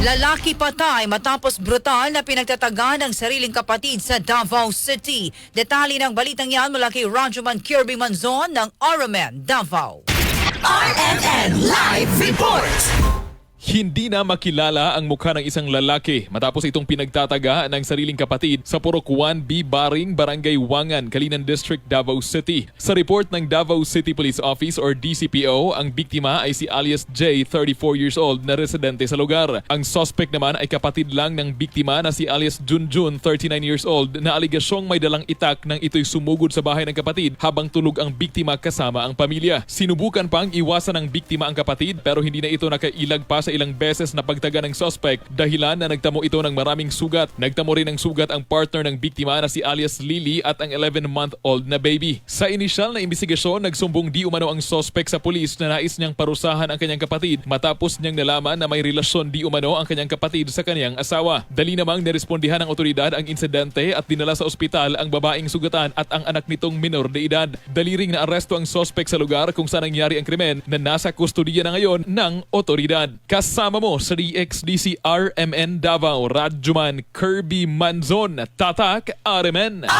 Lalaki patay matapos brutal na pinagtataga ng sariling kapatid sa Davao City. Detalye ng balitang yan mula kay Rajuman Kirby Manzon ng Aramen, Davao. RMN Live Report! Hindi na makilala ang mukha ng isang lalaki matapos itong pinagtataga ng sariling kapatid sa Purok 1B Baring, Barangay Wangan, Kalinan District, Davao City. Sa report ng Davao City Police Office or DCPO, ang biktima ay si alias J, 34 years old, na residente sa lugar. Ang suspect naman ay kapatid lang ng biktima na si alias Junjun, 39 years old, na aligasyong may dalang itak nang ito'y sumugod sa bahay ng kapatid habang tulog ang biktima kasama ang pamilya. Sinubukan pang iwasan ng biktima ang kapatid pero hindi na ito nakailag pa sa ilang beses na pagtaga ng suspect dahilan na nagtamo ito ng maraming sugat. Nagtamo rin ng sugat ang partner ng biktima na si alias Lily at ang 11-month-old na baby. Sa inisyal na investigasyon, nagsumbong di umano ang suspect sa pulis na nais niyang parusahan ang kanyang kapatid matapos niyang nalaman na may relasyon di umano ang kanyang kapatid sa kanyang asawa. Dali namang nirespondihan ng otoridad ang insidente at dinala sa ospital ang babaeng sugatan at ang anak nitong minor de edad. Dali ring naaresto ang suspect sa lugar kung saan nangyari ang krimen na nasa kustodiya na ngayon ng otoridad. Kasama mo sa DXDC RMN Davao, Radjuman Kirby Manzon, Tatak RMN.